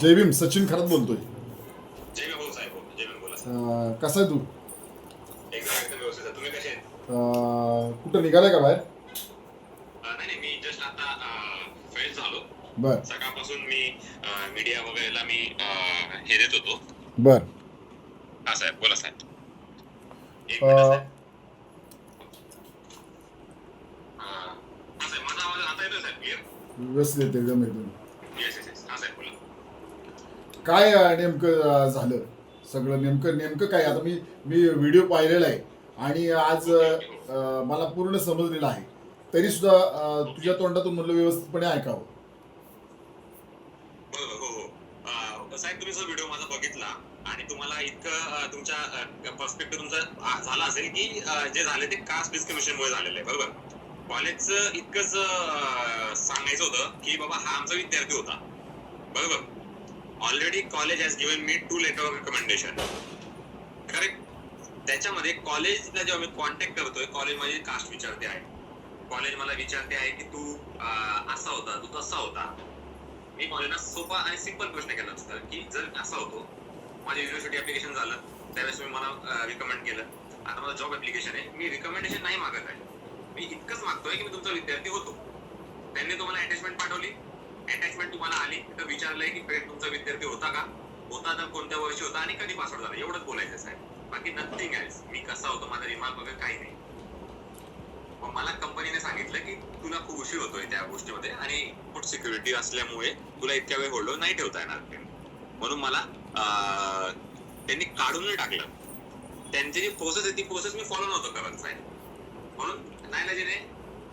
जय भीम सचिन खरंच बोलतोय. जय भाऊ साहेब जय भीम बोला. अं, कसा आहे तू? कुठं निघालाय का बाहेर? अं, नाही नाही मी जस्ट आता फ्रेश झालो. बर. सकाळपासून मी मीडिया वगैरेला मी हे देत होतो. बर. हा साहेब बोला साहेब. हा व्यवस्थित एकदम एकदम. येस येस येस हा साहेब बोला. काय नेमकं झालं? सगळं नेमकं नेमकं काय? आता मी मी व्हिडिओ पाहिलेला आहे आणि आज अं, मला पूर्ण समजलेलं आहे. तरी सुद्धा अं, तुझ्या तोंडातून म्हणलं व्यवस्थितपणे ऐकावं. हो हो, हो. अं, साहेब तुम्ही जो व्हिडिओ माझा बघितला आणि तुम्हाला इतकं अं, तुमच्या पर्स्पेक्टिव्ह तुमचा आ- झाला असेल की अं, जे झाले ते कास्ट डिस्क्रिमिनेशन मुळे झालेलं आहे बरोबर? कॉलेजचं इतकंच अं, सांगायचं होतं की बाबा हा आमचा विद्यार्थी होता बरोबर? Already college has given me two letter of recommendation correct त्याच्यामध्ये कॉलेजला जेव्हा मी कॉन्टॅक्ट करतोय कॉलेज माझी कास्ट विचारते आहे. कॉलेज मला विचारते आहे की तू असा होता तू तसा होता. मी कॉलेजला सोपा आणि सिंपल प्रश्न केला असता की जर असा होतो माझं युनिव्हर्सिटी ऍप्लिकेशन झालं त्यावेळेस मी मला रिकमेंड केलं. आता माझं जॉब ऍप्लिकेशन आहे मी रिकमेंडेशन नाही मागत आहे. मी इतकंच मागतोय की मी तुमचा विद्यार्थी होतो. त्यांनी तुम्हाला अटॅचमेंट पाठवली. अटॅचमेंट तुम्हाला आली. तर विचारलंय की "फ्रेंड, तुमचा विद्यार्थी होता का? होता तर कोणत्या वर्षी होता आणि कधी पासवर्ड झाला? एवढंच बोलायचं साहेब. बाकी नथिंग एल्स मी कसा होतो माझा रिमार्क वगैरे काही नाही. मग मला कंपनीने सांगितलं की तुला खूप उशीर होतोय त्या गोष्टीमध्ये आणि फूड सिक्युरिटी असल्यामुळे तुला इतक्या वेळ होल्डवर नाही ठेवता येणार. म्हणून मला त्यांनी काढून टाकलं. त्यांची जी प्रोसेस आहे ती प्रोसेस मी फॉलो नव्हतो करत साहेब. म्हणून नाही लजीने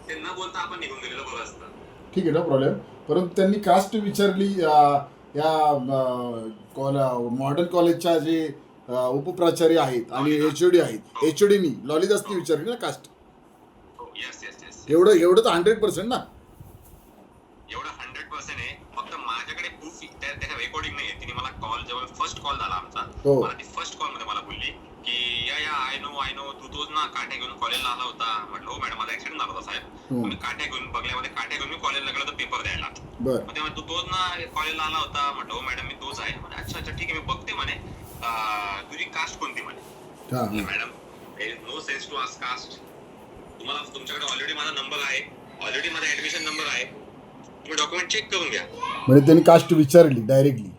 ते न बोलता आपण निघून गेलेलं बरं असतं. ठीक आहे नो प्रॉब्लेम परंतु त्यांनी कास्ट विचारली या मॉडर्न कॉलेजच्या जे उपप्राचार्य आहेत आणि एच ओ डी आहेत. एच ओ डीनी लॉलीदासनी विचारली ना कास्ट येस येस येस एवढं एवढं तर हंड्रेड पर्सेंट ना? एवढं हंड्रेड पर्सेंट आहे. फक्त माझ्याकडे प्रूफ त्या त्याच्या रेकॉर्डिंग नाही तिने मला कॉल जेव्हा फर्स्ट कॉल झाला आमचा हो. मला ती फर्स्ट कॉलमध्ये मला बोलली की yeah yeah I know I know तू तोच ना काठ्या घेऊन कॉलेजला आला होता. म्हटलं हो मॅडम माझा ऍक्सिडेंट झाला होता साहेब. मी काठ्या घेऊन बघल्यामध्ये काठ्या घेऊन मी कॉलेजला गेलो तर पेपर द्यायला. बर. मग तेव्हा तू तोच ना कॉलेजला आला होता. म्हटलं हो मॅडम मी तोच आहे. म्हणे, अच्छा अच्छा ठीक आहे मी बघते म्हणे. तुझी कास्ट कोणती? म्हणे. हां. Madam no sense to ask caste तुम्हाला तुमच्याकडे ऑलरेडी माझा नंबर आहे. ऑलरेडी माझा ऍडमिशन नंबर आहे. तुम्ही डॉक्युमेंट चेक करून घ्या. म्हणजे त्यांनी कास्ट विचारली directly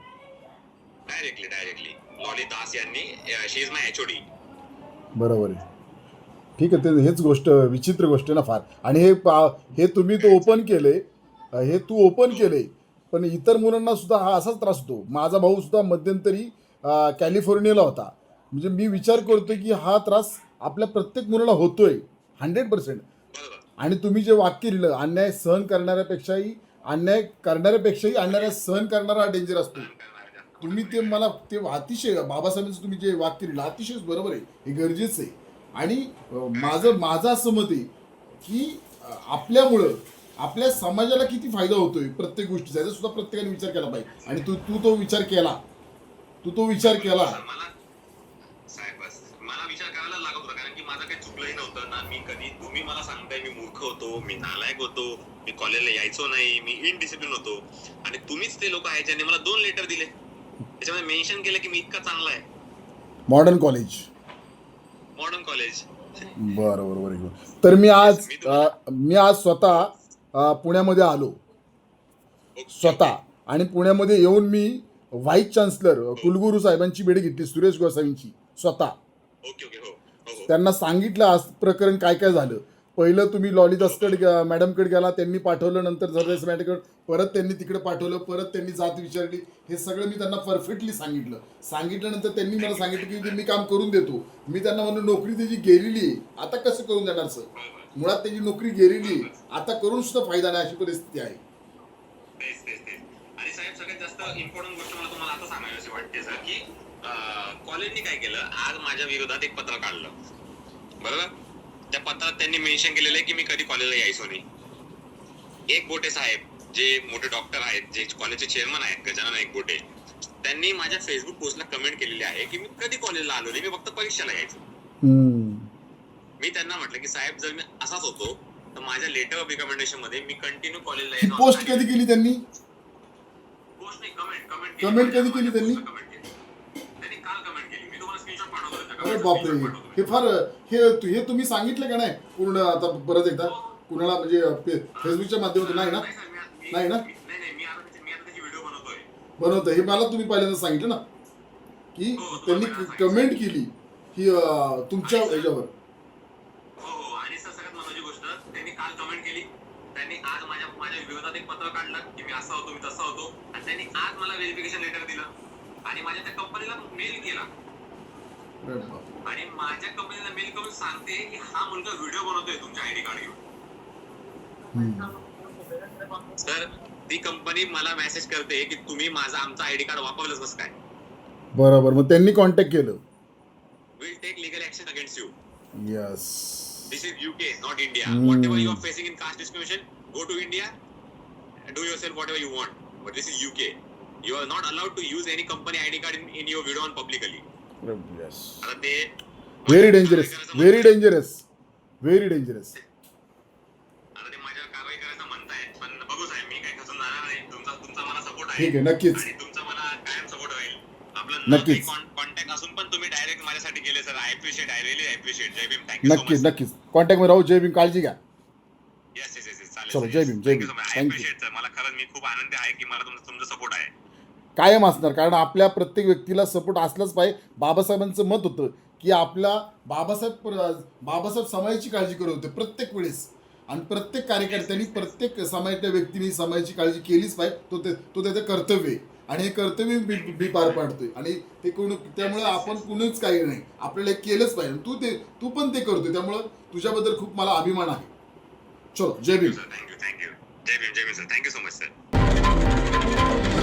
directly directly Lolly Das यांनी शी इज माय एचओडी बरोबर आहे. ठीक आहे ते हेच गोष्ट विचित्र गोष्ट आहे ना फार. आणि हे पा हे तुम्ही तो ओपन केले हे तू ओपन केले पण इतर मुलांना सुद्धा हा असाच त्रास होतो. माझा भाऊ सुद्धा मध्यंतरी कॅलिफोर्नियाला होता. म्हणजे मी विचार करतोय की हा त्रास आपल्या प्रत्येक मुलाला होतोय हंड्रेड पर्सेंट आणि तुम्ही जे वाक्य लिहिलं अन्याय सहन करणाऱ्यापेक्षाही अन्याय करणाऱ्यापेक्षाही अन्याय सहन करणारा डेंजर असतो. तुम्ही ते मला ते अतिशय बाबासाहेबांचं तुम्ही जे वाक्य लिहिलं अतिशय बरोबर आहे. हे गरजेचं आहे. आणि माझं माझं असं मत आहे की आपल्यामुळं आपल्या समाजाला किती फायदा होतोय प्रत्येक गोष्टीचा? याचा सुद्धा प्रत्येकाने विचार केला पाहिजे. आणि तू तू तो विचार केला. तू तो विचार केला. मला साहेब बस मला विचार करायला लागत होता कारण की माझं काही चुकलंही नव्हतं ना. मी कधी तुम्ही मला सांगताय मी मूर्ख होतो मी नालायक होतो मी कॉलेजला यायचो नाही मी इनडिसिप्लिन होतो. आणि तुम्हीच ते लोक आहेत ज्यांनी मला दोन लेटर दिले. त्याच्यामध्ये मेन्शन केलं की मी इतका चांगला आहे. मॉडर्न कॉलेज बरं बरं बरं तर मी आज मी आज स्वतः पुण्यामध्ये आलो. स्वतः. आणि पुण्यामध्ये येऊन मी व्हाईस चान्सलर कुलगुरू साहेबांची भेट घेतली सुरेश गोसावींची स्वतः. हो. हो हो. त्यांना सांगितलं आज प्रकरण काय काय झालं. पहिलं तुम्ही लॉली दस्कड मॅडमकडे गेला त्यांनी पाठवलं नंतर झरदेस मॅडमकडे परत त्यांनी तिकडे पाठवलं परत त्यांनी जात विचारली. हे सगळं मी त्यांना परफेक्टली सांगितलं. सांगितल्यानंतर त्यांनी मला सांगितलं की मी काम करून देतो. मी त्यांना म्हणलं नोकरी त्याची गेलेली आहे. आता कसं करून देणार सर मुळात त्याची नोकरी गेलेली आता करून सुद्धा फायदा नाही अशी परिस्थिती आहे. आणि साहेब सगळ्यात जास्त इम्पॉर्टंट गोष्ट मला तुम्हाला आता सांगायची वाटते सर की कॉलेजने काय केलं? आज माझ्या विरोधात एक पत्र काढलं. बरोबर? त्या पत्रात त्यांनी मेन्शन केलेलं आहे की मी कधी कॉलेजला यायचो नाही. एक बोटे साहेब जे मोठे डॉक्टर आहेत जे कॉलेजचे चेअरमन आहेत गजानन एक बोटे त्यांनी माझ्या फेसबुक पोस्टला कमेंट केलेली आहे की मी कधी कॉलेजला आलो नाही मी फक्त परीक्षेला यायचो. मी त्यांना म्हटलं की साहेब जर मी असाच होतो तर माझ्या लेटर ऑफ रिकमेंडेशनमध्ये मी कंटिन्यू कॉलेजला पोस्ट कधी केली त्यांनी? पोस्ट नाही कमेंट कमेंट Comment कधी? कमेंट केली त्यांनी काल कमेंट केली मी तुम्हाला स्क्रीनशॉट पाठवतो त्याचा अरे comment चा बापरे. हे फार हे हे तुम्ही सांगितलं का नाही? पूर्ण आता परत एकदा. कुणाला म्हणजे फे- फेसबुकच्या माध्यमातून नाही ना? नाही ना? बनवतं हे मला तुम्ही पहिल्यांदा सांगितलं ना? की त्यांनी कमेंट केली ही अं, तुमच्या ह्याच्यावर हो हो आणि सर सगळ्यात महत्वाची गोष्ट त्यांनी काल कमेंट केली. त्यांनी आज माझ्या माझ्या विरोधात एक पत्र काढलं की मी असा होतो मी तसा होतो. आणि त्यांनी आज मला व्हेरिफिकेशन लेटर दिलं. आणि माझ्या त्या कंपनीला मेल केला. आणि माझ्या कंपनीला मेल करून सांगते की हा मुलगा व्हिडिओ बनवतोय तुमच्या आयडी कार्ड घेऊन. सर ती कंपनी मला मेसेज करते की तुम्ही माझा आमचा आयडी कार्ड वापरलंच कसं काय. बरोबर मग त्यांनी कॉन्टॅक्ट केलं. Will take legal action against you yes this is UK not India whatever you are facing in caste discrimination go to India do yourself whatever you want but this is UK you are not allowed to use any company ID card in your video on publicly very dangerous very dangerous very dangerous ठीक आहे नक्कीच. नक्कीच. नक्कीच नक्कीच. Contact मध्ये राहू. जय भीम काळजी घ्या. चलो जय भीम जय भीम. थँक्यू मला खरंच मी खूप आनंद आहे की मला तुमचा सपोर्ट आहे. कायम असणार. कारण आपल्या प्रत्येक व्यक्तीला सपोर्ट असलाच पाहिजे. बाबासाहेबांचं मत होतं की आपला बाबासाहेब प्र बाबासाहेब समाजाची काळजी करत होते प्रत्येक वेळेस. आणि प्रत्येक कार्यकर्त्यांनी प्रत्येक समाजातल्या व्यक्तीने समाजाची काळजी केलीच पाहिजे. तो ते तो त्याचं कर्तव्य आहे. आणि हे कर्तव्य मी मी पार पाडतोय. आणि ते कोण त्यामुळे आपण कुणीच काही नाही. आपल्याला केलंच पाहिजे. तू ते तू पण ते करतोय. त्यामुळं तुझ्याबद्दल खूप मला अभिमान आहे. चलो जय Bhim. Thank you thank you Jai Bhim Jai Bhim sir thank you so much sir